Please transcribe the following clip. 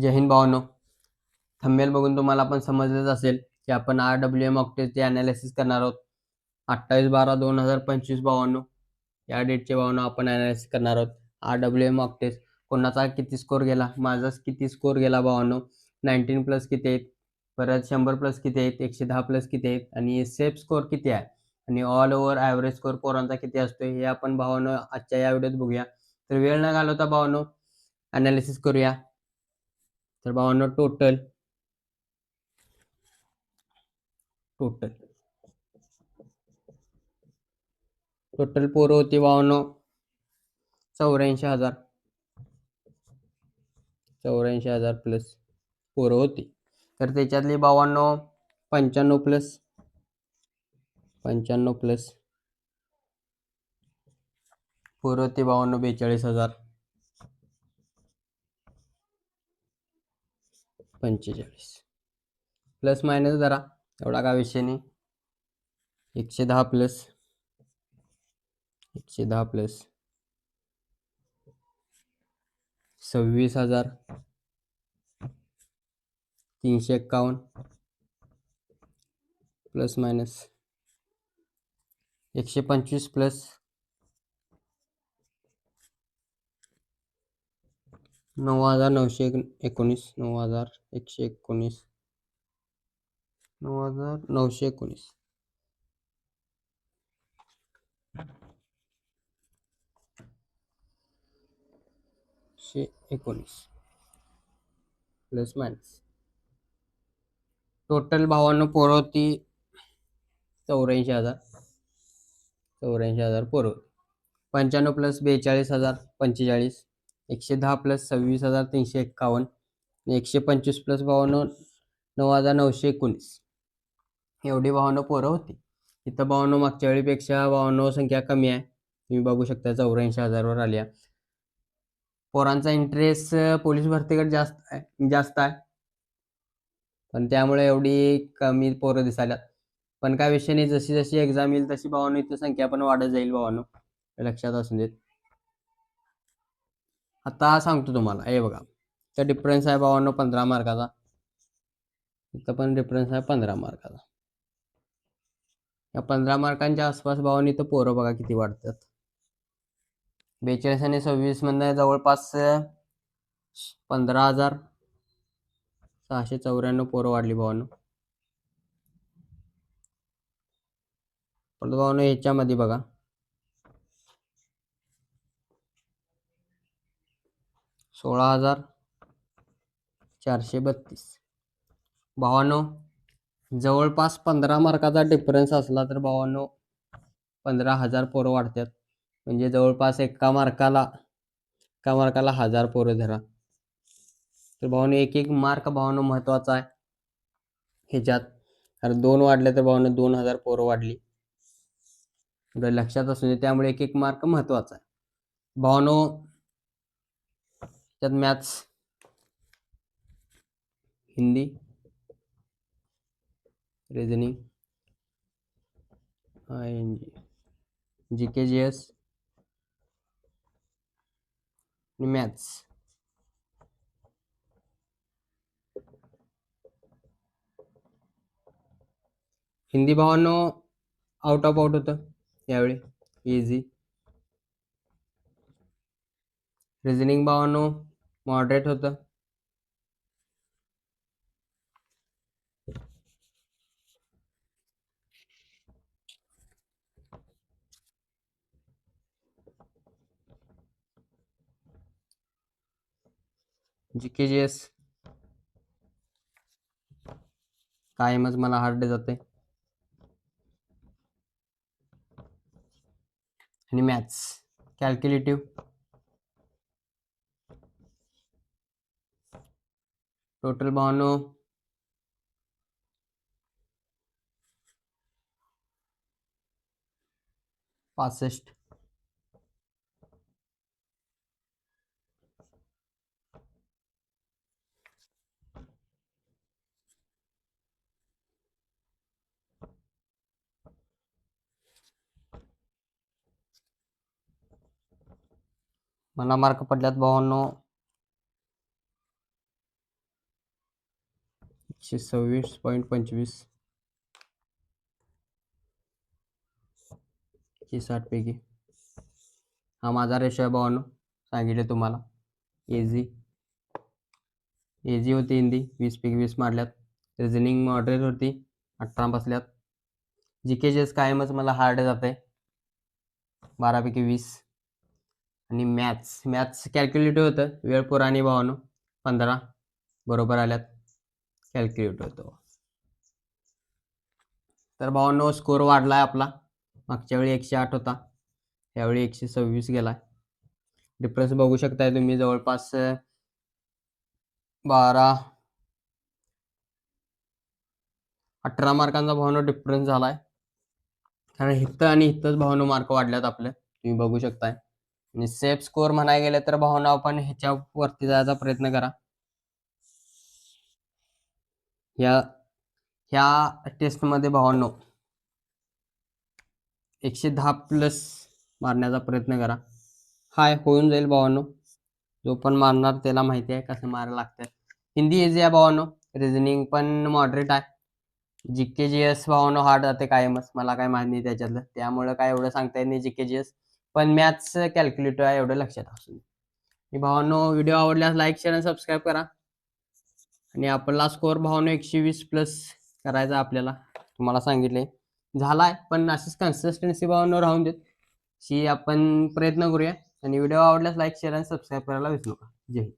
जय हिंद भावनो. थंबेल बघून तुम्हाला पण समजलंच असेल की आपण आर डब्ल्यू एम ऑक्टेजचे अनालिसिस करणार आहोत. अठ्ठावीस बारा दोन हजार पंचवीस भावानो. या डेटचे भावानो आपण अनालिसिस करणार आहोत. आर डब्ल्यू एम ऑक्टेज कोणाचा किती स्कोर गेला? माझा किती स्कोर गेला भावानो? नाईन्टीन प्लस किती आहेत? परत शंभर प्लस किती आहेत? एकशे दहा प्लस किती आहेत? आणि सेफ स्कोर किती आहे? आणि ऑल ओव्हर ॲव्हरेज स्कोर पोरांचा किती असतो हे आपण भावानो आजच्या या व्हिडिओत बघूया. तर वेळ न घालवता भावानो अनालिसिस करूया. तर भावांनो टोटल टोटल टोटल पोरं होती बावन्न चौऱ्याऐंशी हजार. चौऱ्याऐंशी हजार प्लस पोरं होती. तर त्याच्यातली बावन्न पंच्याण्णव प्लस पंच्याण्णव प्लस पोरं होती बावन्न बेचाळीस हजार. पंचेचाळीस. प्लस मायनस जरा एवढा का विषय नाही. एकशे दहा प्लस. एकशे दहा प्लस. सव्वीस हजार. तीनशे एक्कावन्न. Plus minus. एकशे पंचवीस प्लस. नऊ हजार नऊशे एकोणीस नऊ हजार एकशे एकोणीस नऊ हजार नऊशे एकोणीस. एकोणीस. Plus minus. टोटल भावानं पोरं होती चौऱ्याऐंशी हजार. चौऱ्याऐंशी हजार पोरं होती. पंच्याण्णव प्लस बेचाळीस हजार पंचेचाळीस. एकशे दहा प्लस सव्वीस हजार तीनशे एक्कावन्न एकशे पंचवीस प्लस बावन्न नऊ हजार नऊशे एकोणीस. एवढी बावन्न पोरं होती. इथं बावन्न मागच्या वेळीपेक्षा बावन्न संख्या कमी आहे. तुम्ही बघू शकता चौऱ्याऐंशी हजारवर आल्या पोरांचा इंटरेस्ट पोलीस भरतीकडे जास्त आहे जास्त आहे. पण त्यामुळे एवढी कमी पोरं दिसायला पण काय विषय नाही जशी जशी एक्झाम येईल तशी बावन्न इथं संख्या पण वाढत जाईल बावन्न. लक्षात असून देत. आता सांगतो तुम्हाला. हे बघा. तर डिफरन्स आहे बावन्न पंधरा मार्काचा. इथं पण डिफरन्स आहे पंधरा मार्काचा. या पंधरा मार्कांच्या आसपास बावन्न इथं पोरं बघा किती वाढतात. बेचाळीस आणि सव्वीस म्हणजे जवळपास पंधरा हजार सहाशे चौऱ्याण्णव पोरं वाढली भावानं परत भावानं ह्याच्यामध्ये बघा. सोळा हजार चारशे बत्तीस. भावानो जवळपास पंधरा मार्काचा डिफरन्स असला तर भावानो पंधरा हजार पोरं वाढतात म्हणजे जवळपास एका मार्काला एका मार्काला हजार पोरं धरा. तर भावानो एक एक मार्क भावानो महत्त्वाचा आहे ह्याच्यात. कारण दोन वाढले तर भावानो दोन हजार पोरं वाढली. एवढं लक्षात असू दे त्यामुळे एक एक मार्क महत्त्वाचा आहे. भावानो त्यात maths Hindi reasoning I N G G K G S आणि मॅथ्स हिंदी भावांनो आउट ऑफ आउट होतं यावेळी. इझी रिझनिंग भावानो मॉडरेट होतं. जी के जी एस कायमच मला हार्ड जाते आणि मॅथ्स कॅल्क्युलेटिव्ह टोटल भावानो पासष्ट मला मार्क पडल्यात भावांनो एकशे सव्वीस पॉईंट पंचवीस. एकशे साठपैकी हा माझा रेशो आहे भावानो सांगितले तुम्हाला. एझी एझी होती हिंदी वीस पैकी वीस मारल्यात. रिझनिंग मॉडरेट होती अठरा बसल्यात. जी के जी एस कायमच मला हार्ड जाते बारापैकी वीस. आणि मॅथ्स मॅथ्स कॅल्क्युलेटिव्ह होतं. वेळ पुराणी भावानो पंधरा. बरोबर आल्यात. कॅल्क्युलेट होतो. तर भावांनो हो स्कोर वाढलाय आपला. मागच्या वेळी एकशे आठ होता. यावेळी एकशे सव्वीस गेलाय. डिफरन्स बघू शकताय तुम्ही जवळपास बारा अठरा मार्कांचा भावनो डिफरन्स झालाय. कारण इथं आणि इथंच भावनो मार्क वाढल्यात आपले. तुम्ही बघू शकताय. आणि सेफ स्कोअर म्हणाय गेले तर भावना आपण ह्याच्या वरती जायचा प्रयत्न करा. ह्या ह्या टेस्टमध्ये भावांनो एकशे दहा प्लस मारण्याचा प्रयत्न करा. हाय होऊन जाईल भावांनो. जो पण मारणार त्याला माहिती आहे कसं मारायला लागतं हिंदी इझी आहे भावांनो. रिझनिंग पण मॉडरेट आहे. जी के जी एस भावांनो हार्ड जाते कायमच. मला काय माहिती नाही त्याच्यातलं. त्यामुळं काय एवढं सांगता येत नाही जी के जी एस पण मॅथ्स कॅल्क्युलेटर आहे एवढं लक्षात असून. आणि भावांनो व्हिडिओ आवडल्यास लाईक शेअर आणि सबस्क्राईब करा. आणि आपला स्कोअर भावानं एकशे वीस प्लस करायचा आपल्याला. तुम्हाला सांगितले झालाय पण अशीच कन्सिस्टन्सी भावांनो राहून देत शी आपण प्रयत्न करूया. आणि व्हिडिओ आवडल्यास लाईक शेअर आणि सबस्क्राईब करायला विसरू नका. जय हिंद.